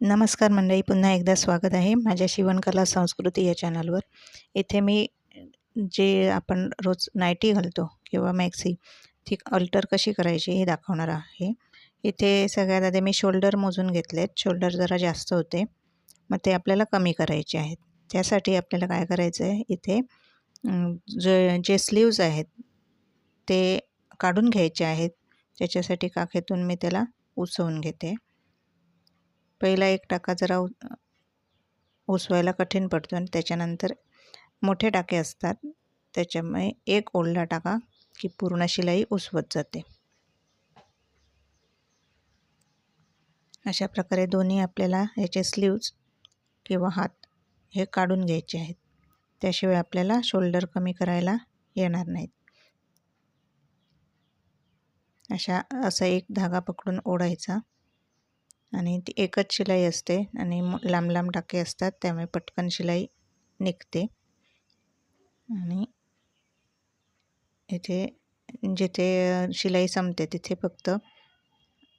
नमस्कार मंडळी पुन्हा एकदा स्वागत आहे माझ्या शिवणकला संस्कृती या चॅनलवर. इथे मी जे आपण रोज नायटी घालतो किंवा मॅक्सी ती अल्टर कशी करायची हे दाखवणार आहे. इथे सगळ्यात आधी मी शोल्डर मोजून घेतलेत. शोल्डर जरा जास्त होते. मग ते आपल्याला कमी करायचे आहेत. त्यासाठी आपल्याला काय करायचं आहे? इथे जे जे स्लीव्ज आहेत ते काढून घ्यायचे आहेत. त्याच्यासाठी काखेतून मी त्याला उसवून घेते. पहिला एक टाका जरा उसवायला कठीण पडतो आणि त्याच्यानंतर मोठे टाके असतात. त्याच्यामुळे एक ओढला टाका की पूर्ण शिलाई उसवत जाते. अशा प्रकारे दोन्ही आपल्याला याचे स्लीव्ज किंवा हात हे काढून घ्यायचे आहेत. त्याशिवाय आपल्याला शोल्डर कमी करायला येणार नाहीत. अशा असा एक धागा पकडून ओढायचा. आणि ती एकच शिलाई असते आणि लांब लांब टाके असतात त्यामुळे पटकन शिलाई निघते. आणि इथे जिथे शिलाई संपते तिथे फक्त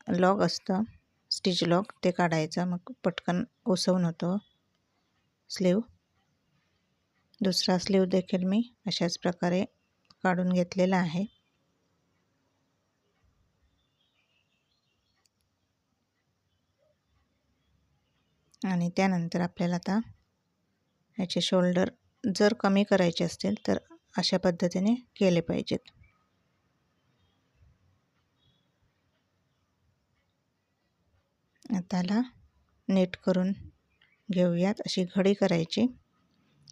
लॉग असतं स्टिच लॉग ते काढायचं मग पटकन उसवून होतो. स्लीव. दुसरा स्लीव देखील मी अशाच प्रकारे काढून घेतलेला आहे. आणि त्यानंतर आपल्याला आता ह्याचे शोल्डर जर कमी करायचे असतील तर अशा पद्धतीने केले पाहिजेत. आताला नीट करून घेऊयात अशी घडी करायची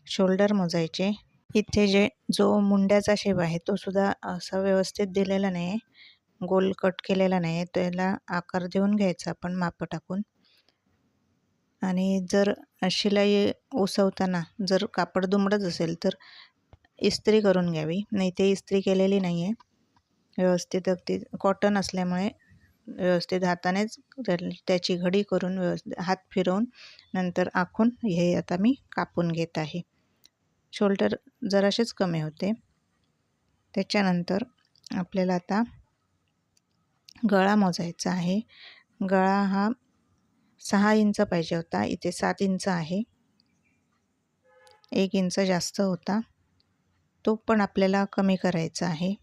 शोल्डर मोजायचे. इथे जे जो मुंड्याचा शेप आहे तो सुद्धा असा व्यवस्थित दिलेला नाही आहे गोल कट केलेला नाही आहे त्याला आकार देऊन घ्यायचा आपण माप टाकून. आणि जर शिलाई उसवताना जर कापड दुमडत असेल तर इस्त्री करून घ्यावी. नाही ते इस्त्री केलेली नाही आहे व्यवस्थित अगदी कॉटन असल्यामुळे व्यवस्थित हातानेच त्याची घडी करून व्यवस्थित हात फिरवून नंतर आखून हे आता मी कापून घेत आहे. शोल्डर जराशेच कमी होते. त्याच्यानंतर आपल्याला आता गळा मोजायचा आहे. गळा हा सहा इंच पाहिजे होता. इथे सात इंच आहे. एक इंच जास्त होता. तो पण आपल्याला कमी करायचा आहे.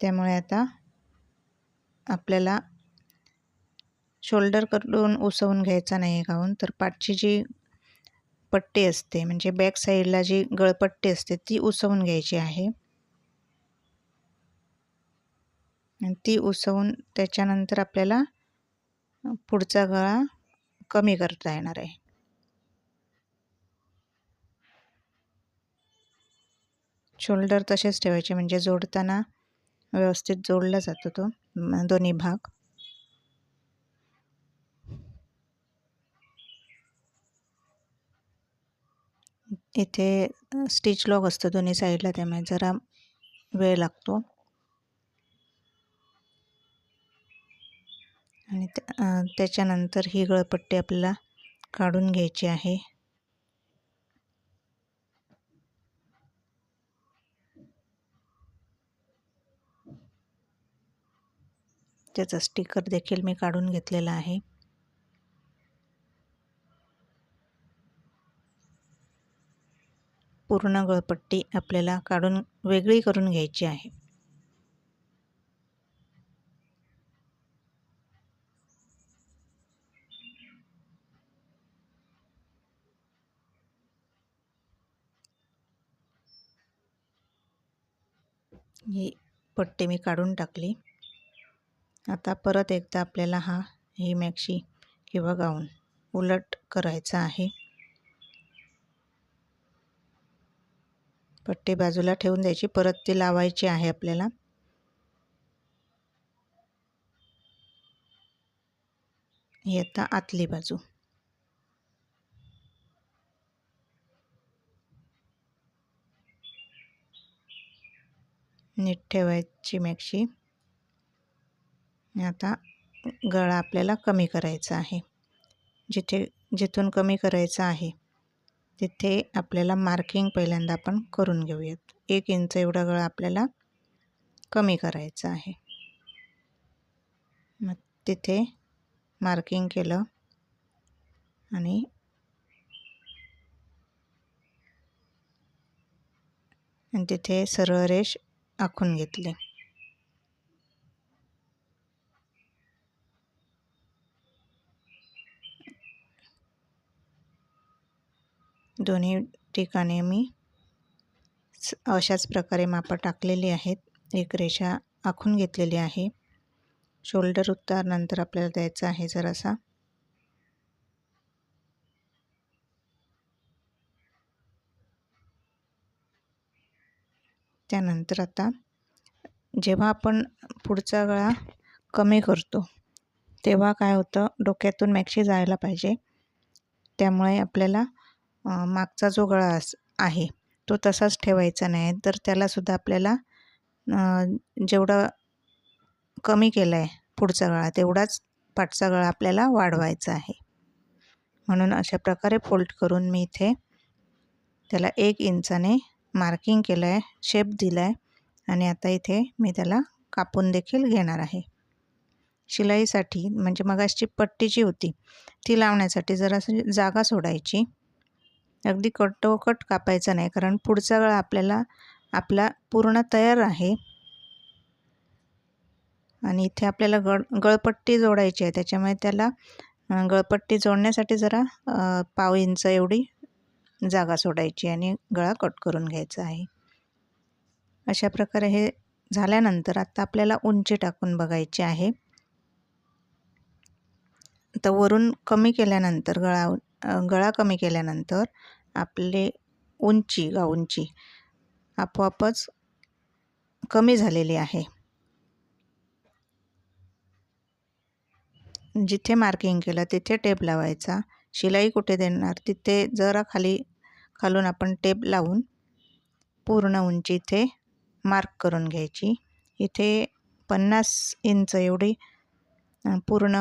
त्यामुळे आता आपल्याला शोल्डर करून उसवून घ्यायचा नाही गाऊन. तर पाठची जी पट्टी असते म्हणजे बॅक साईडला जी गळपट्टी असते ती उसवून घ्यायची आहे. ती उसवून त्याच्यानंतर आपल्याला पुढचा गळा कमी करता येणार आहे. शोल्डर तसेच ठेवायचे म्हणजे जोडताना व्यवस्थित जोडला जातो तो दोन्ही भाग. इथे स्टिच लॉक असतं दोन्ही साईडला त्यामुळे जरा वेळ लागतो. आणि त्याच्यानंतर ही गळपट्टी आपल्याला काढून घ्यायची आहे. त्याचा स्टिकर देखील मी काढून घेतलेला आहे. पूर्ण गळपट्टी आपल्याला काढून वेगळी करून घ्यायची आहे. ही पट्टी मी काढून टाकली. आता परत एकदा आपल्याला हा ही मॅक्शी किंवा गाऊन उलट करायचा आहे. पट्टी बाजूला ठेवून द्यायची. परत ती लावायची आहे आपल्याला. ही आता आतली बाजू. नीट ठेवायची मॅक्शी. आता गळा आपल्याला कमी करायचा आहे. जिथे जिथून कमी करायचं आहे तिथे आपल्याला मार्किंग पहिल्यांदा आपण करून घेऊयात. एक इंच एवढा गळा आपल्याला कमी करायचा आहे. मग तिथे मार्किंग केलं आणि आणि तिथे सरळ रेष आखून घेतले. दोन्ही ठिकाणी मी अशाच प्रकारे मापं टाकलेली आहेत. एक रेषा आखून घेतलेली आहे. शोल्डर उतार नंतर आपल्याला द्यायचा आहे जरासा. त्यानंतर आता जेव्हा आपण पुढचा गळा कमी करतो तेव्हा काय होतं? डोक्यातून मॅक्शी जायला पाहिजे. त्यामुळे आपल्याला मागचा जो गळा अस आहे तो तसाच ठेवायचा नाही. तर त्यालासुद्धा आपल्याला जेवढा कमी केला आहे पुढचा गळा तेवढाच पाठचा गळा आपल्याला वाढवायचा आहे. म्हणून अशा प्रकारे फोल्ड करून मी इथे त्याला एक इंचाने मार्किंग केलं आहे शेप दिला आहे आणि आता इथे मी त्याला कापून देखील घेणार आहे. शिलाईसाठी म्हणजे मगाशी पट्टी जी होती ती लावण्यासाठी जरा जागा सोडायची. अगदी कटोकट कापायचा नाही कारण पुढचा गळा आपल्याला आपला पूर्ण तयार आहे. आणि इथे आपल्याला गळ गळपट्टी जोडायची आहे त्याच्यामुळे त्याला गळपट्टी जोडण्यासाठी जरा पाव इंच एवढी जागा सोडायची आणि गळा कट करून घ्यायचा आहे. अशा प्रकारे हे झाल्यानंतर आता आपल्याला उंची टाकून बघायची आहे. तर वरून कमी केल्यानंतर गळा गळा कमी केल्यानंतर आपले उंची गाऊंची आपोआपच कमी झालेली आहे. जिथे मार्किंग केलं तिथे टेप लावायचा. शिलाई कुठे देणार तिथे जरा खाली खालून आपण टेप लावून पूर्ण उंची इथे मार्क करून घ्यायची. इथे पन्नास इंच एवढी पूर्ण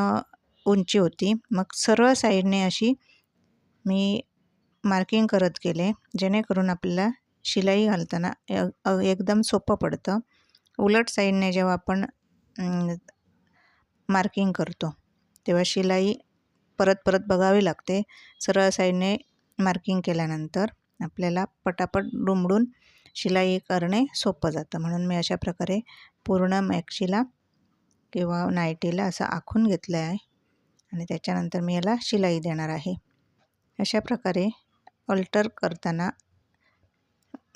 उंची होती. मग सरळ साईडने अशी मी मार्किंग करत गेले जेणेकरून आपल्याला शिलाई घालताना एकदम सोपं पडतं. उलट साईडने जेव्हा आपण मार्किंग करतो तेव्हा शिलाई परत परत बघावी लागते. सरळ साईडने मार्किंग केल्यानंतर आपल्याला पटापट डुंबडून शिलाई करणे सोपं जातं. म्हणून मी अशा प्रकारे पूर्ण मॅक्शीला किंवा नायटीला असं आखून घेतलं आहे आणि त्याच्यानंतर मी याला शिलाई देणार आहे. अशा प्रकारे अल्टर करताना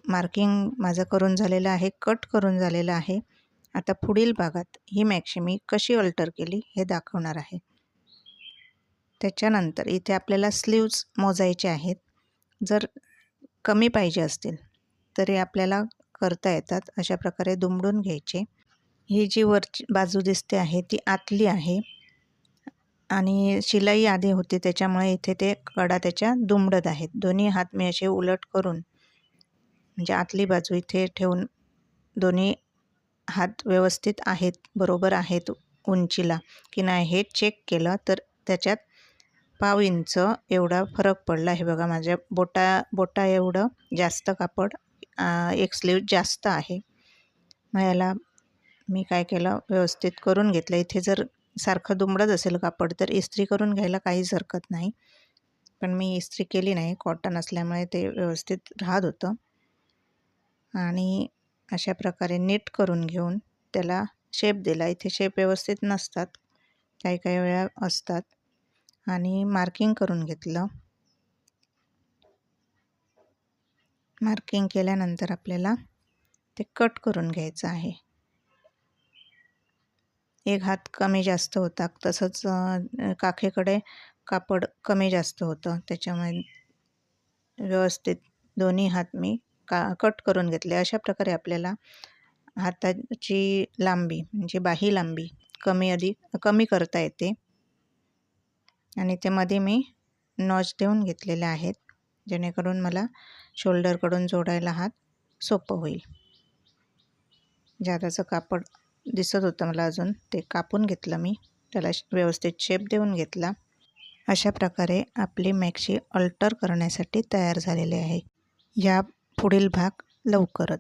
मार्किंग माझं करून झालेलं आहे कट करून झालेलं आहे. आता पुढील भागात ही मॅक्शी मी कशी अल्टर केली हे दाखवणार आहे. त्याच्यानंतर इथे आपल्याला स्लीव्ज मोजायचे आहेत. जर कमी पाहिजे असतील तरी आपल्याला करता येतात. अशा प्रकारे दुमडून घ्यायचे. ही जी वरची बाजू दिसते आहे ती आतली आहे. आणि शिलाई आधी होती त्याच्यामुळे इथे ते कडा त्याच्या दुमडत आहेत. दोन्ही हात मी असे उलट करून म्हणजे आतली बाजू इथे ठेवून दोन्ही हात व्यवस्थित आहेत बरोबर आहेत उंचीला. की नाही हे चेक केलं तर त्याच्यात पाव इंच एवढा फरक पडला आहे बघा. माझ्या बोटा बोटा एवढं जास्त कापड एक स्लीव जास्त आहे. मग याला मी काय केलं? व्यवस्थित करून घेतलं. इथे जर सारखं दुमडत असेल कापड तर इस्त्री करून घ्यायला काहीच हरकत नाही. पण मी इस्त्री केली नाही. कॉटन असल्यामुळे ते व्यवस्थित राहत होतं. आणि अशा प्रकारे नीट करून घेऊन त्याला शेप दिला. इथे शेप व्यवस्थित नसतात. काही काही वेळा असतात. आणि मार्किंग करून घेतलं. मार्किंग केल्यानंतर आपल्याला ते कट करून घ्यायचं आहे. एक हात कमी जास्त होता तसंच काखेकडे कापड कमी जास्त होतं. त्याच्यामुळे व्यवस्थित दोन्ही हात मी का कट करून घेतले. अशा प्रकारे आपल्याला हाताची लांबी म्हणजे बाही लांबी कमी अधिक कमी करता येते. आणि ते मध्ये मी नॉच देऊन घेतलेले आहेत जेणेकरून मला शोल्डरकडून जोडायला हात सोपं होईल. जादाचं कापड दिसत होतं मला अजून ते कापून घेतलं मी. त्याला व्यवस्थित शेप देऊन घेतला. अशा प्रकारे आपली मॅक्सी अल्टर करण्यासाठी तयार झालेली आहे. या पुढील भाग लवकरच.